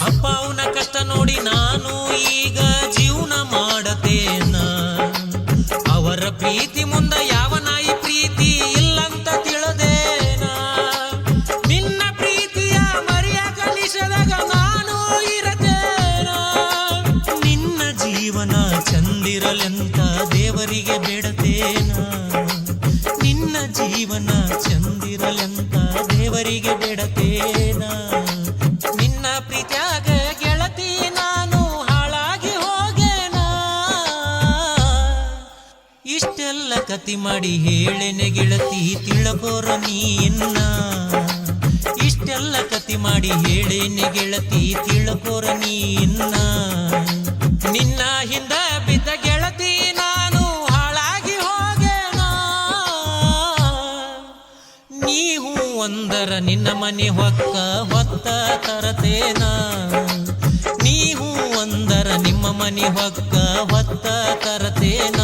ಅಪ್ಪ ಅವನ ಕಷ್ಟ ನೋಡಿ ನಾನು ಈಗ ಜೀವನ ಮಾಡತೇನ. ಅವರ ಪ್ರೀತಿ ಮುಂದ ಯಾವ ನಾಯಿ ಪ್ರೀತಿ ಇಲ್ಲಂತ ತಿಳಿದೇನ. ನಿನ್ನ ಪ್ರೀತಿಯ ಮರ್ಯಾಕ ನಿಷೇಧಾಗ ನಾನು ಇರತೇನ. ನಿನ್ನ ಜೀವನ ಚಂದಿರಲೆಂತ ದೇವರಿಗೆ ಬೇಡತೇನ. ನಿನ್ನ ಜೀವನ ಚಂದಿರಲೆಂತ ದೇವರಿಗೆ ಬೇಡತೇನ. ಇಷ್ಟೆಲ್ಲ ಕತಿ ಮಾಡಿ ಹೇಳೆನೆ ಗೆಳತಿ, ತಿಳಕೋರ ನೀನ್ನ ಇಷ್ಟೆಲ್ಲ ಕತಿ ಮಾಡಿ ಹೇಳೆನೆ ಗೆಳತಿ, ತಿಳಕೋರ ನೀನ್ನ ನಿನ್ನ ಹಿಂದ ಬಿದ್ದ ಗೆಳತಿ ನಾನು ಹಾಳಾಗಿ ಹೋಗೇನ. ನೀವು ಒಂದರ ನಿನ್ನ ಮನೆ ಹೊಕ್ಕ, ಹೊತ್ತ ತರತೇನ. ನೀವು ಒಂದರ ನಿಮ್ಮ ಮನೆ ಹೊಕ್ಕ, ಹೊತ್ತ ತರತೇನ.